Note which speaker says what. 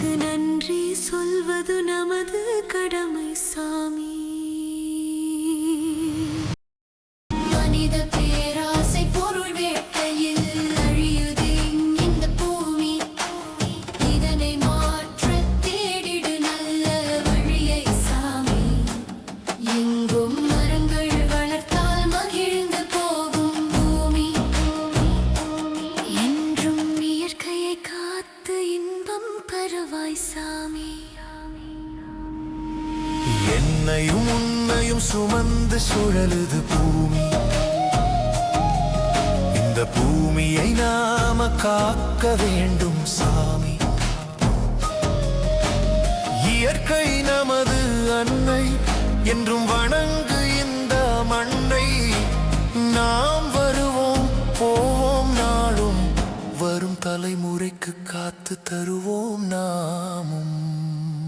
Speaker 1: உனக்கு நன்றி சொல்வது நமது கடமை சாமி. மனித பரவாய் சாமி.
Speaker 2: என்னையும் உன்னையும் சுமந்து சுழலுது பூமி. இந்த பூமியை நாம காக்க வேண்டும் சாமி. இயற்கை நமது அன்னை என்றும் வணங்கு இந்த மண்ணை காத்து தருவோம் நாமும்.